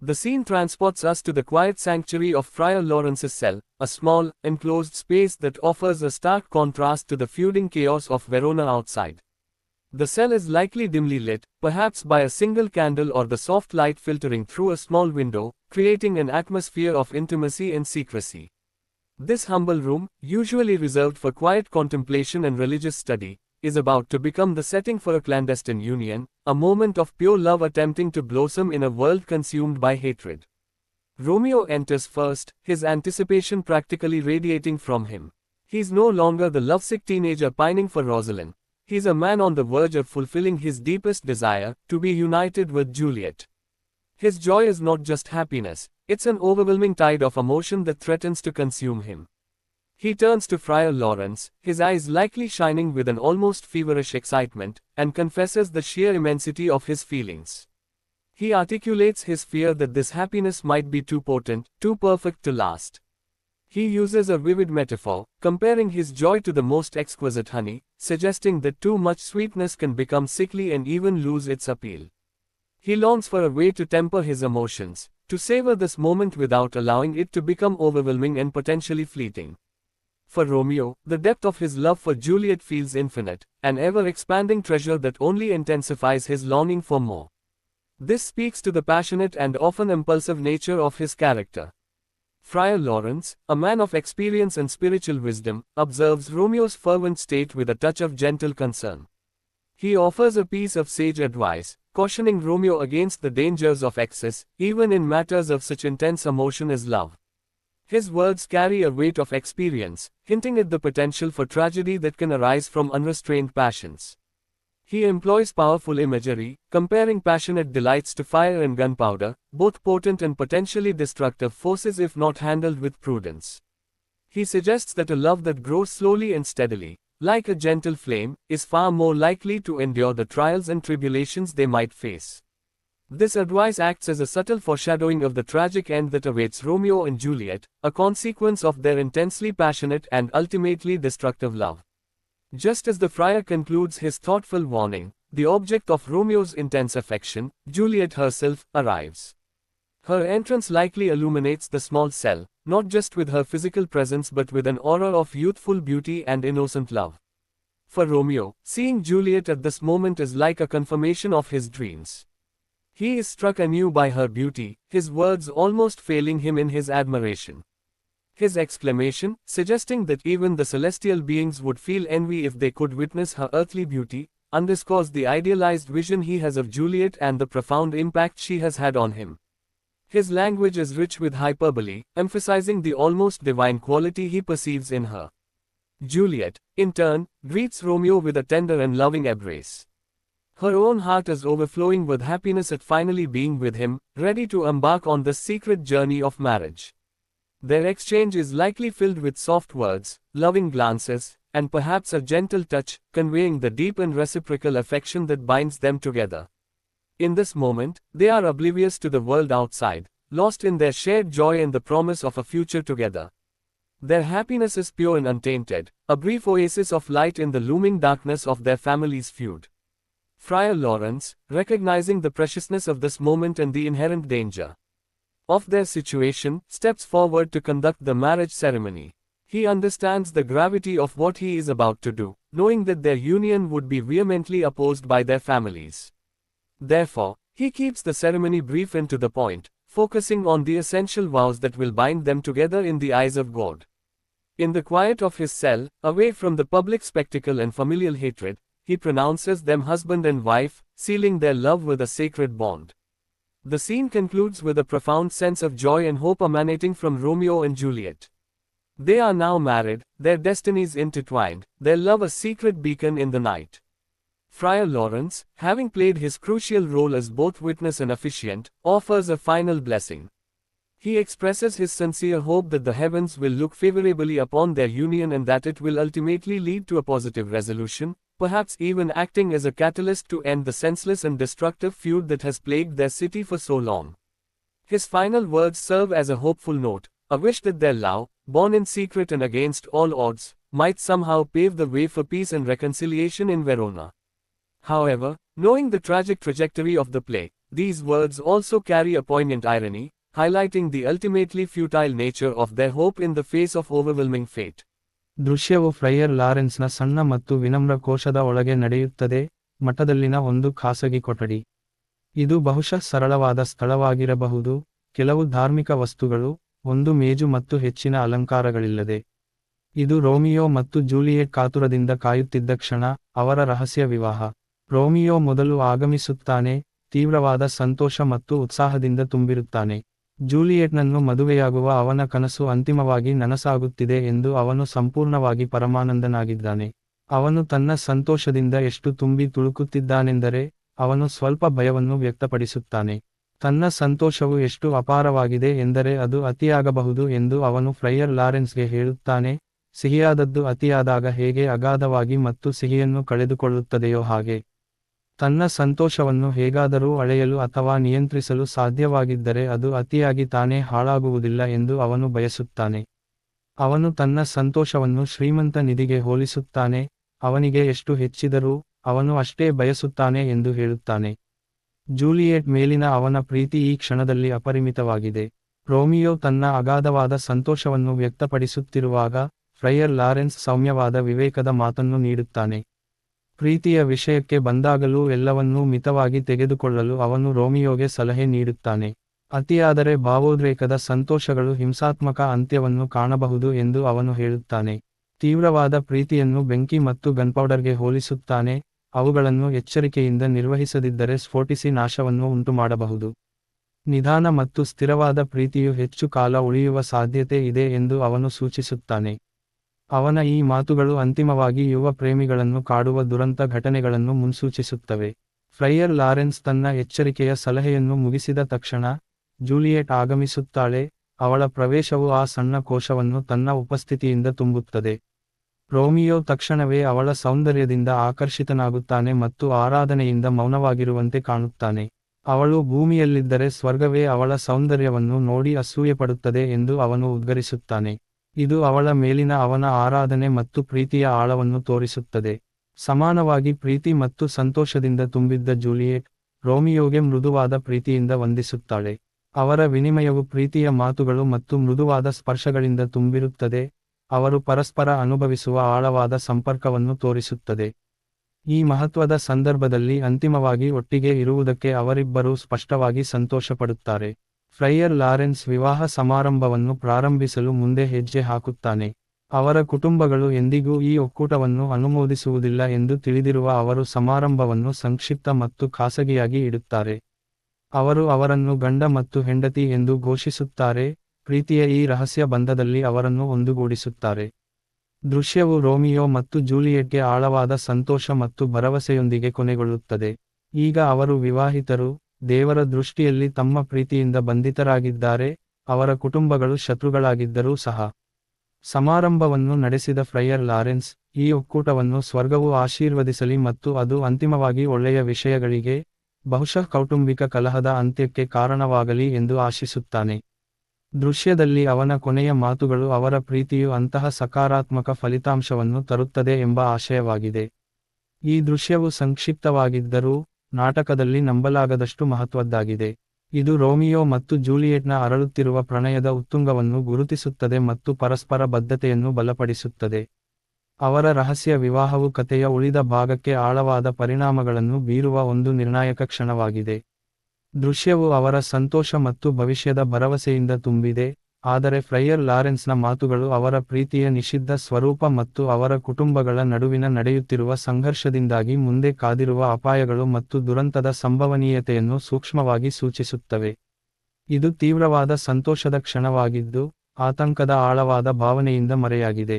The scene transports us to the quiet sanctuary of Friar Lawrence's cell, a small, enclosed space that offers a stark contrast to the feuding chaos of Verona outside. The cell is likely dimly lit, perhaps by a single candle or the soft light filtering through a small window, creating an atmosphere of intimacy and secrecy. This humble room, usually reserved for quiet contemplation and religious study, is about to become the setting for a clandestine union, a moment of pure love attempting to blossom in a world consumed by hatred. Romeo enters first, his anticipation practically radiating from him. He's no longer the lovesick teenager pining for Rosalind, He's a man on the verge of fulfilling his deepest desire, to be united with Juliet. His joy is not just happiness, it's an overwhelming tide of emotion that threatens to consume him. He turns to Friar Lawrence, his eyes likely shining with an almost feverish excitement, and confesses the sheer immensity of his feelings. He articulates his fear that this happiness might be too potent, too perfect to last. He uses a vivid metaphor, comparing his joy to the most exquisite honey, suggesting that too much sweetness can become sickly and even lose its appeal. He longs for a way to temper his emotions, to savor this moment without allowing it to become overwhelming and potentially fleeting. For Romeo, the depth of his love for Juliet feels infinite, an ever-expanding treasure that only intensifies his longing for more. This speaks to the passionate and often impulsive nature of his character. Friar Lawrence, a man of experience and spiritual wisdom, observes Romeo's fervent state with a touch of gentle concern. He offers a piece of sage advice, cautioning Romeo against the dangers of excess, even in matters of such intense emotion as love. His words carry a weight of experience, hinting at the potential for tragedy that can arise from unrestrained passions. He employs powerful imagery, comparing passionate delights to fire and gunpowder, both potent and potentially destructive forces if not handled with prudence. He suggests that a love that grows slowly and steadily, like a gentle flame, is far more likely to endure the trials and tribulations they might face. This advice acts as a subtle foreshadowing of the tragic end that awaits Romeo and Juliet, a consequence of their intensely passionate and ultimately destructive love. Just as the friar concludes his thoughtful warning, the object of Romeo's intense affection, Juliet herself, arrives. Her entrance likely illuminates the small cell, not just with her physical presence but with an aura of youthful beauty and innocent love. For Romeo, seeing Juliet at this moment is like a confirmation of his dreams. He is struck anew by her beauty, his words almost failing him in his admiration. His exclamation, suggesting that even the celestial beings would feel envy if they could witness her earthly beauty, underscores the idealized vision he has of Juliet and the profound impact she has had on him. His language is rich with hyperbole, emphasizing the almost divine quality he perceives in her. Juliet, in turn, greets Romeo with a tender and loving embrace. Her own heart is overflowing with happiness at finally being with him, ready to embark on the secret journey of marriage. Their exchange is likely filled with soft words, loving glances, and perhaps a gentle touch, conveying the deep and reciprocal affection that binds them together. In this moment, they are oblivious to the world outside, lost in their shared joy and the promise of a future together. Their happiness is pure and untainted, a brief oasis of light in the looming darkness of their family's feud. Friar Lawrence, recognizing the preciousness of this moment and the inherent danger, of their situation, steps forward to conduct the marriage ceremony. He understands the gravity of what he is about to do, knowing that their union would be vehemently opposed by their families. Therefore, he keeps the ceremony brief and to the point, focusing on the essential vows that will bind them together in the eyes of God. In the quiet of his cell, away from the public spectacle and familial hatred, he pronounces them husband and wife, sealing their love with a sacred bond. The scene concludes with a profound sense of joy and hope emanating from Romeo and Juliet. They are now married, their destinies intertwined, their love a secret beacon in the night. Friar Lawrence, having played his crucial role as both witness and officiant, offers a final blessing. He expresses his sincere hope that the heavens will look favorably upon their union and that it will ultimately lead to a positive resolution, perhaps even acting as a catalyst to end the senseless and destructive feud that has plagued their city for so long. His final words serve as a hopeful note, a wish that their love, born in secret and against all odds, might somehow pave the way for peace and reconciliation in Verona. However, knowing the tragic trajectory of the play, These words also carry a poignant irony, highlighting the ultimately futile nature of their hope in the face of overwhelming fate. ದೃಶ್ಯವು friar ಲಾರೆನ್ಸ್ನ ಸಣ್ಣ ಮತ್ತು ವಿನಮ್ರ ಕೋಶದ ಒಳಗೆ ನಡೆಯುತ್ತದೆ, ಮಠದಲ್ಲಿನ ಒಂದು ಖಾಸಗಿ ಕೊಠಡಿ. ಇದು ಬಹುಶಃ ಸರಳವಾದ ಸ್ಥಳವಾಗಿರಬಹುದು, ಕೆಲವು ಧಾರ್ಮಿಕ ವಸ್ತುಗಳು, ಒಂದು ಮೇಜು ಮತ್ತು ಹೆಚ್ಚಿನ ಅಲಂಕಾರಗಳಿಲ್ಲದೆ. ಇದು ರೋಮಿಯೋ ಮತ್ತು ಜೂಲಿಯೆಟ್ ಕಾತುರದಿಂದ ಕಾಯುತ್ತಿದ್ದ ಕ್ಷಣ, ಅವರ ರಹಸ್ಯ ವಿವಾಹ. ರೋಮಿಯೋ ಮೊದಲು ಆಗಮಿಸುತ್ತಾನೆ, ತೀವ್ರವಾದ ಸಂತೋಷ ಮತ್ತು ಉತ್ಸಾಹದಿಂದ ತುಂಬಿರುತ್ತಾನೆ. ಜೂಲಿಯೆಟ್ನನ್ನು ಮದುವೆಯಾಗುವ ಅವನ ಕನಸು ಅಂತಿಮವಾಗಿ ನನಸಾಗುತ್ತಿದೆ ಎಂದು ಅವನು ಸಂಪೂರ್ಣವಾಗಿ ಪರಮಾನಂದನಾಗಿದ್ದಾನೆ. ಅವನು ತನ್ನ ಸಂತೋಷದಿಂದ ಎಷ್ಟು ತುಂಬಿ ತುಳುಕುತ್ತಿದ್ದಾನೆಂದರೆ, ಅವನು ಸ್ವಲ್ಪ ಭಯವನ್ನು ವ್ಯಕ್ತಪಡಿಸುತ್ತಾನೆ. ತನ್ನ ಸಂತೋಷವು ಎಷ್ಟು ಅಪಾರವಾಗಿದೆ ಎಂದರೆ ಅದು ಅತಿಯಾಗಬಹುದು ಎಂದು ಅವನು ಫ್ರೈಯರ್ ಲಾರೆನ್ಸ್ಗೆ ಹೇಳುತ್ತಾನೆ, ಸಿಹಿಯಾದದ್ದು ಅತಿಯಾದಾಗ ಹೇಗೆ ಅಗಾಧವಾಗಿ ಮತ್ತು ಸಿಹಿಯನ್ನು ಕಳೆದುಕೊಳ್ಳುತ್ತದೆಯೋ ಹಾಗೆ. ತನ್ನ ಸಂತೋಷವನ್ನು ಹೇಗಾದರೂ ಅಳೆಯಲು ಅಥವಾ ನಿಯಂತ್ರಿಸಲು ಸಾಧ್ಯವಾಗಿದ್ದರೆ ಅದು ಅತಿಯಾಗಿ ತಾನೇ ಹಾಳಾಗುವುದಿಲ್ಲ ಎಂದು ಅವನು ಬಯಸುತ್ತಾನೆ. ಅವನು ತನ್ನ ಸಂತೋಷವನ್ನು ಶ್ರೀಮಂತ ನಿಧಿಗೆ ಹೋಲಿಸುತ್ತಾನೆ, ಅವನಿಗೆ ಎಷ್ಟು ಹೆಚ್ಚಿದರೂ ಅವನು ಅಷ್ಟೇ ಬಯಸುತ್ತಾನೆ ಎಂದು ಹೇಳುತ್ತಾನೆ. ಜೂಲಿಯೆಟ್ ಮೇಲಿನ ಅವನ ಪ್ರೀತಿ ಈ ಕ್ಷಣದಲ್ಲಿ ಅಪರಿಮಿತವಾಗಿದೆ. ರೋಮಿಯೋ ತನ್ನ ಅಗಾಧವಾದ ಸಂತೋಷವನ್ನು ವ್ಯಕ್ತಪಡಿಸುತ್ತಿರುವಾಗ ಫ್ರೈಯರ್ ಲಾರೆನ್ಸ್ ಸೌಮ್ಯವಾದ ವಿವೇಕದ ಮಾತನ್ನು ನೀಡುತ್ತಾನೆ. ಪ್ರೀತಿಯ ವಿಷಯಕ್ಕೆ ಬಂದಾಗಲೂ ಎಲ್ಲವನ್ನೂ ಮಿತವಾಗಿ ತೆಗೆದುಕೊಳ್ಳಲು ಅವನು ರೋಮಿಯೋಗೆ ಸಲಹೆ ನೀಡುತ್ತಾನೆ. ಅತಿಯಾದರೆ ಭಾವೋದ್ರೇಕದ ಸಂತೋಷಗಳು ಹಿಂಸಾತ್ಮಕ ಅಂತ್ಯವನ್ನು ಕಾಣಬಹುದು ಎಂದು ಅವನು ಹೇಳುತ್ತಾನೆ. ತೀವ್ರವಾದ ಪ್ರೀತಿಯನ್ನು ಬೆಂಕಿ ಮತ್ತು ಗನ್ಪೌಡರ್ಗೆ ಹೋಲಿಸುತ್ತಾನೆ. ಅವುಗಳನ್ನು ಎಚ್ಚರಿಕೆಯಿಂದ ನಿರ್ವಹಿಸದಿದ್ದರೆ ಸ್ಫೋಟಿಸಿ ನಾಶವನ್ನು ಉಂಟುಮಾಡಬಹುದು. ನಿಧಾನ ಮತ್ತು ಸ್ಥಿರವಾದ ಪ್ರೀತಿಯು ಹೆಚ್ಚು ಕಾಲ ಉಳಿಯುವ ಸಾಧ್ಯತೆ ಇದೆ ಎಂದು ಅವನು ಸೂಚಿಸುತ್ತಾನೆ. ಅವನ ಈ ಮಾತುಗಳು ಅಂತಿಮವಾಗಿ ಯುವ ಪ್ರೇಮಿಗಳನ್ನು ಕಾಡುವ ದುರಂತ ಘಟನೆಗಳನ್ನು ಮುನ್ಸೂಚಿಸುತ್ತವೆ. ಫ್ರೈಯರ್ ಲಾರೆನ್ಸ್ ತನ್ನ ಎಚ್ಚರಿಕೆಯ ಸಲಹೆಯನ್ನು ಮುಗಿಸಿದ ತಕ್ಷಣ, ಜೂಲಿಯೆಟ್ ಆಗಮಿಸುತ್ತಾಳೆ, ಅವಳ ಪ್ರವೇಶವು ಆ ಸಣ್ಣ ಕೋಶವನ್ನು ತನ್ನ ಉಪಸ್ಥಿತಿಯಿಂದ ತುಂಬುತ್ತದೆ. ರೋಮಿಯೋ ತಕ್ಷಣವೇ ಅವಳ ಸೌಂದರ್ಯದಿಂದ ಆಕರ್ಷಿತನಾಗುತ್ತಾನೆ ಮತ್ತು ಆರಾಧನೆಯಿಂದ ಮೌನವಾಗಿರುವಂತೆ ಕಾಣುತ್ತಾನೆ. ಅವಳು ಭೂಮಿಯಲ್ಲಿದ್ದರೆ ಸ್ವರ್ಗವೇ ಅವಳ ಸೌಂದರ್ಯವನ್ನು ನೋಡಿ ಅಸೂಯೆಪಡುತ್ತದೆ ಎಂದು ಅವನು ಉದ್ಗರಿಸುತ್ತಾನೆ. ಇದು ಅವಳ ಮೇಲಿನ ಅವನ ಆರಾಧನೆ ಮತ್ತು ಪ್ರೀತಿಯ ಆಳವನ್ನು ತೋರಿಸುತ್ತದೆ. ಸಮಾನವಾಗಿ ಪ್ರೀತಿ ಮತ್ತು ಸಂತೋಷದಿಂದ ತುಂಬಿದ್ದ ಜೂಲಿಯೆಟ್, ರೋಮಿಯೋಗೆ ಮೃದುವಾದ ಪ್ರೀತಿಯಿಂದ ವಂದಿಸುತ್ತಾಳೆ. ಅವರ ವಿನಿಮಯವು ಪ್ರೀತಿಯ ಮಾತುಗಳು ಮತ್ತು ಮೃದುವಾದ ಸ್ಪರ್ಶಗಳಿಂದ ತುಂಬಿರುತ್ತದೆ. ಅವರು ಪರಸ್ಪರ ಅನುಭವಿಸುವ ಆಳವಾದ ಸಂಪರ್ಕವನ್ನು ತೋರಿಸುತ್ತದೆ. ಈ ಮಹತ್ವದ ಸಂದರ್ಭದಲ್ಲಿ ಅಂತಿಮವಾಗಿ ಒಟ್ಟಿಗೆ ಇರುವುದಕ್ಕೆ ಅವರಿಬ್ಬರೂ ಸ್ಪಷ್ಟವಾಗಿ ಸಂತೋಷಪಡುತ್ತಾರೆ. ಫ್ರೈಯರ್ ಲಾರೆನ್ಸ್ ವಿವಾಹ ಸಮಾರಂಭವನ್ನು ಪ್ರಾರಂಭಿಸಲು ಮುಂದೆ ಹೆಜ್ಜೆ ಹಾಕುತ್ತಾನೆ. ಅವರ ಕುಟುಂಬಗಳು ಎಂದಿಗೂ ಈ ಒಕ್ಕೂಟವನ್ನು ಅನುಮೋದಿಸುವುದಿಲ್ಲ ಎಂದು ತಿಳಿದಿರುವ ಅವರು ಸಮಾರಂಭವನ್ನು ಸಂಕ್ಷಿಪ್ತ ಮತ್ತು ಖಾಸಗಿಯಾಗಿ ಇಡುತ್ತಾರೆ. ಅವರು ಅವರನ್ನು ಗಂಡ ಮತ್ತು ಹೆಂಡತಿ ಎಂದು ಘೋಷಿಸುತ್ತಾರೆ, ಪ್ರೀತಿಯ ಈ ರಹಸ್ಯ ಬಂಧದಲ್ಲಿ ಅವರನ್ನು ಒಂದುಗೂಡಿಸುತ್ತಾರೆ. ದೃಶ್ಯವು ರೋಮಿಯೋ ಮತ್ತು ಜೂಲಿಯೆಟ್ಗೆ ಆಳವಾದ ಸಂತೋಷ ಮತ್ತು ಭರವಸೆಯೊಂದಿಗೆ ಕೊನೆಗೊಳ್ಳುತ್ತದೆ. ಈಗ ಅವರು ವಿವಾಹಿತರು ದೇವರ ದೃಷ್ಟಿಯಲ್ಲಿ ತಮ್ಮ ಪ್ರೀತಿಯಿಂದ ಬಂಧಿತರಾಗಿದ್ದಾರೆ, ಅವರ ಕುಟುಂಬಗಳು ಶತ್ರುಗಳಾಗಿದ್ದರೂ ಸಹ. ಸಮಾರಂಭವನ್ನು ನಡೆಸಿದ ಫ್ರೈಯರ್ ಲಾರೆನ್ಸ್, ಈ ಒಕ್ಕೂಟವನ್ನು ಸ್ವರ್ಗವು ಆಶೀರ್ವದಿಸಲಿ ಮತ್ತು ಅದು ಅಂತಿಮವಾಗಿ ಒಳ್ಳೆಯ ವಿಷಯಗಳಿಗೆ, ಬಹುಶಃ ಕೌಟುಂಬಿಕ ಕಲಹದ ಅಂತ್ಯಕ್ಕೆ ಕಾರಣವಾಗಲಿ ಎಂದು ಆಶಿಸುತ್ತಾನೆ. ದೃಶ್ಯದಲ್ಲಿ ಅವನ ಕೊನೆಯ ಮಾತುಗಳು ಅವರ ಪ್ರೀತಿಯು ಅಂತಹ ಸಕಾರಾತ್ಮಕ ಫಲಿತಾಂಶವನ್ನು ತರುತ್ತದೆ ಎಂಬ ಆಶಯವಾಗಿದೆ. ಈ ದೃಶ್ಯವು ಸಂಕ್ಷಿಪ್ತವಾಗಿದ್ದರೂ ನಾಟಕದಲ್ಲಿ ನಂಬಲಾಗದಷ್ಟು ಮಹತ್ವದ್ದಾಗಿದೆ. ಇದು ರೋಮಿಯೋ ಮತ್ತು ಜೂಲಿಯೆಟ್ನ ಅರಳುತ್ತಿರುವ ಪ್ರಣಯದ ಉತ್ತುಂಗವನ್ನು ಗುರುತಿಸುತ್ತದೆ ಮತ್ತು ಪರಸ್ಪರ ಬದ್ಧತೆಯನ್ನು ಬಲಪಡಿಸುತ್ತದೆ. ಅವರ ರಹಸ್ಯ ವಿವಾಹವು ಕಥೆಯ ಉಳಿದ ಭಾಗಕ್ಕೆ ಆಳವಾದ ಪರಿಣಾಮಗಳನ್ನು ಬೀರುವ ಒಂದು ನಿರ್ಣಾಯಕ ಕ್ಷಣವಾಗಿದೆ. ದೃಶ್ಯವು ಅವರ ಸಂತೋಷ ಮತ್ತು ಭವಿಷ್ಯದ ಭರವಸೆಯಿಂದ ತುಂಬಿದೆ. ಆದರೆ ಫ್ರೈಯರ್ ಲಾರೆನ್ಸ್ನ ಮಾತುಗಳು ಅವರ ಪ್ರೀತಿಯ ನಿಷಿದ್ಧ ಸ್ವರೂಪ ಮತ್ತು ಅವರ ಕುಟುಂಬಗಳ ನಡುವಿನ ನಡೆಯುತ್ತಿರುವ ಸಂಘರ್ಷದಿಂದಾಗಿ ಮುಂದೆ ಕಾದಿರುವ ಅಪಾಯಗಳು ಮತ್ತು ದುರಂತದ ಸಂಭವನೀಯತೆಯನ್ನು ಸೂಕ್ಷ್ಮವಾಗಿ ಸೂಚಿಸುತ್ತವೆ. ಇದು ತೀವ್ರವಾದ ಸಂತೋಷದ ಕ್ಷಣವಾಗಿದ್ದು, ಆತಂಕದ ಆಳವಾದ ಭಾವನೆಯಿಂದ ಮರೆಯಾಗಿದೆ.